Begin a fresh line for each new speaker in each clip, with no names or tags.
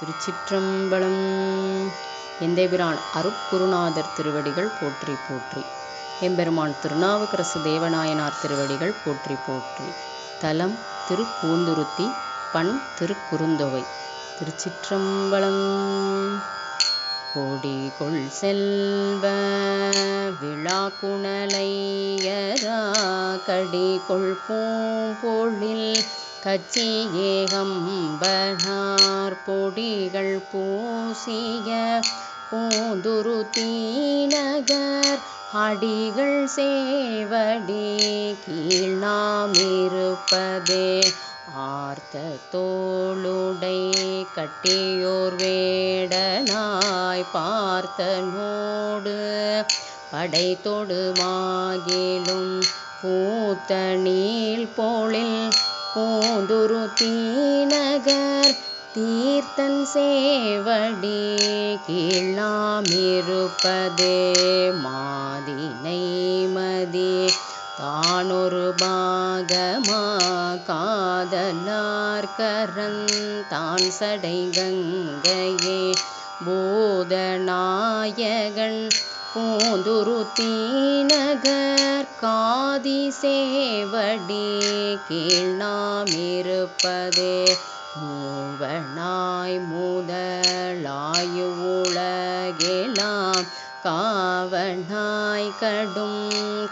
திருச்சிற்றம்பலம். எந்தேபிரான் அருட்குருநாதர் திருவடிகள் போற்றி போற்றி. எம்பெருமான் திருநாவுக்கரசு தேவநாயனார் திருவடிகள் போற்றி போற்றி. தலம் திருப்பூந்துருத்தி பண் திருக்குறுந்தொகை. திருச்சிற்றம்பலம். கொடிகொள் செல்வ விழாக்குணலையரா கடிகொள் பூம்பொழில் கச்சி ஏகம்பனார் பொடிகள் பூசிய பூந்துரு தீநகர் அடிகள் சேவடி கீழ் நாம் இருப்பதே. ஆர்த்த தோளுடை கட்டியோர் வேடனாய் பார்த்த நோடு படை தொடுமாகிலும் பூத்த நீல் போலில் பூந்துரு தீநகர் தீர்த்தன் சேவடி கீழ் இருப்பதே மாதினை மதி. தானொரு பாகமா காதலார்கரன் தான் சடை கங்கையே. பூதநாயகன் பூந்துரு தீநகர் காதி சேவடி கீழ் இருப்பதே மூவனாய் முதலாயு உலகெலாம் காவனாய் கடும்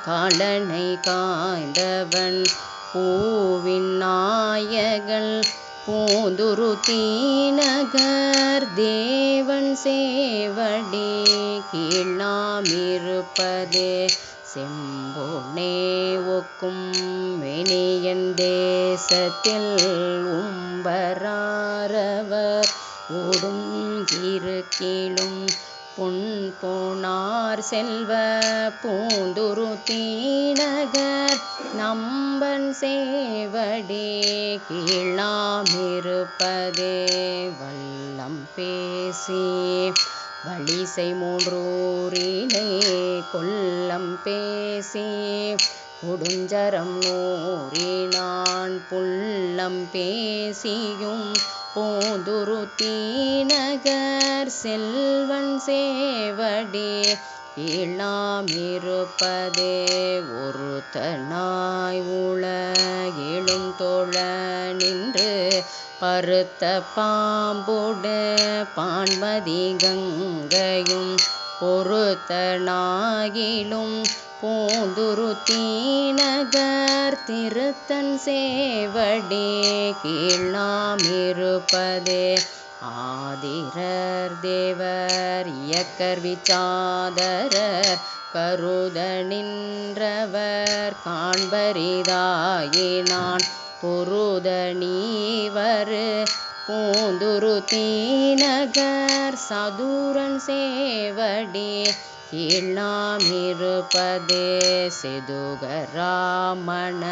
காலனை காய்ந்தவன் பூவின் நாயகன் பூந்துரு தீநகர் தேவன் சேவடி கீழாமிருப்பதே செம்பொனே ஒக்கும் மெனியன் தேசத்தில் உம்பராரவர் ஓடும் இருக்கிலும் பொன் போனார் செல்வ பூந்துரு தீநகர் நம்பன் சேவடி கீழ் இருப்பதே வல்லம் பேசி வழிசை மூன்றூரிலே கொல்லம் பேசி கொடுஞ்சரம் நூறினான் புல்லம் பேசியும் பூந்துரு தீநகர் செல்வன் சேவடி. கீழ் நாம் இருப்பதே ஒருத்தனாய் உலகிலும் தோழ நின்று பருத்த பாம்புட பான்மதி கங்கையும் பொறுத்தனாகிலும் பூந்துரு தீநகர் திருத்தன் சேவடி கீழ் நாம் இருப்பதே ஆதிரர் தேவர் இயக்கர் விச்சாதரர் கருத நின்றவர் காண்பரிதாயினான். பொருத நீவரு பூந்துரு தீநகர் சதுரன் சேவடி. எல்லாம் இருப்பதே செதுகராமண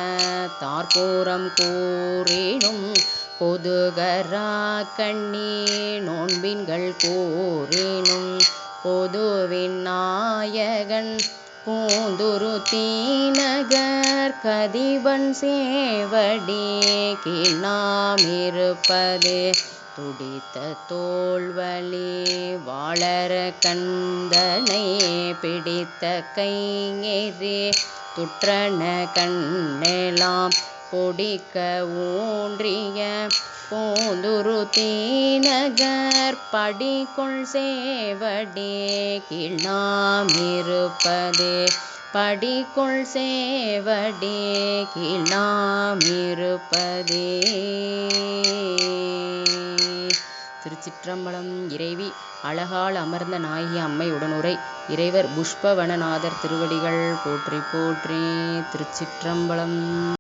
தார்பூரம் கூறினும் பொதுகரா கண்ணி நோன்பின்கள் கூறினும் பொதுவின் நாயகன் பூந்துரு தீநகர் கதிவன் சேவடி கீழ் நாம் இருப்பதே துடித்த தோல்வழி வாழற கந்தனை பிடித்த கைங்கெறி துற்றன கண்ணெலாம் பொடிக்க ஊன்றிய பூந்துரு தீநகர் படிக்குள் சேவடி கீழ் நாம் படிக்குள் சேவடி கீழ் இருப்பதே. திருச்சிற்றம்பலம் இறைவி அழகால் அமர்ந்த நாயகி அம்மை உடனுரை இறைவர் புஷ்பவனநாதர் திருவடிகள் போற்றி போற்றி திருச்சிற்றம்பலம்.